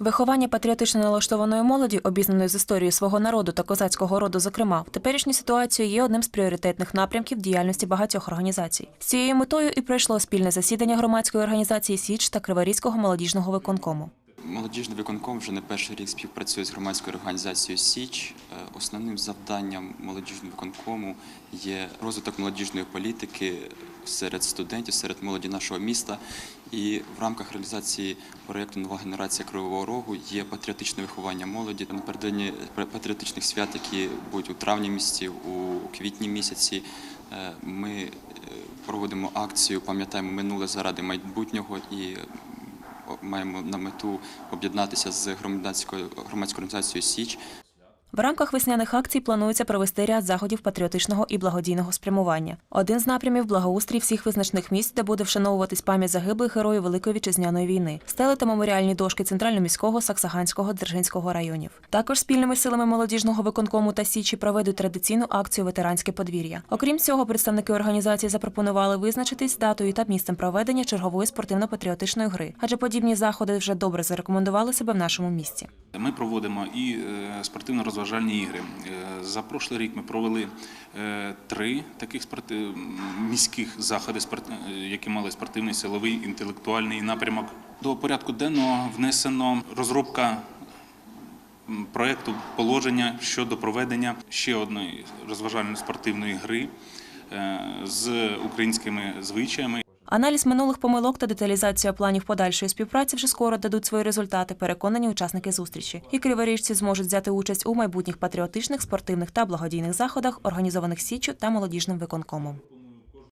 Виховання патріотично налаштованої молоді, обізнаної з історією свого народу та козацького роду, зокрема, в теперішній ситуації є одним з пріоритетних напрямків діяльності багатьох організацій. З цією метою і пройшло спільне засідання громадської організації Січ та Криворізького молодіжного виконкому. Молодіжний виконком вже не перший рік співпрацює з громадською організацією Січ. Е, Основним завданням молодіжного виконкому є розвиток молодіжної політики серед студентів, серед молоді нашого міста. І в рамках реалізації проєкту Нова генерація Кривого Рогу є патріотичне виховання молоді напередодні патріотичних свят, які будуть у травні місяці, у квітні місяці. Е, Ми е, проводимо акцію Пам'ятаємо минуле заради майбутнього і маємо на мету об'єднатися з громадською громадською організацією Січ. В рамках весняних акцій планується провести ряд заходів патріотичного і благодійного спрямування. Один з напрямів благоустрій всіх визначних місць, де буде вшановуватись пам'ять загиблих героїв Великої вітчизняної війни, стели та меморіальні дошки центрально-міського, Саксаганського, Дзержинського районів. Також спільними силами молодіжного виконкому та січі проведуть традиційну акцію Ветеранське подвір'я. Окрім цього, представники організації запропонували визначитись датою та місцем проведення чергової спортивно-патріотичної гри, адже подібні заходи вже добре зарекомендували себе в нашому місті. Ми проводимо і е, спортивно-розважальні ігри. Е, За прошлий рік ми провели е, три таких міських заходи, які мали спортивний, силовий, інтелектуальний напрямок. До порядку денного внесено розробка м, проекту положення щодо проведення ще одної розважально-спортивної гри е, з українськими звичаями. Аналіз минулих помилок та деталізація планів подальшої співпраці вже скоро дадуть свої результати, переконані учасники зустрічі. І криворіжці зможуть взяти участь у майбутніх патріотичних, спортивних та благодійних заходах, організованих Січчю та молодіжним виконкомом.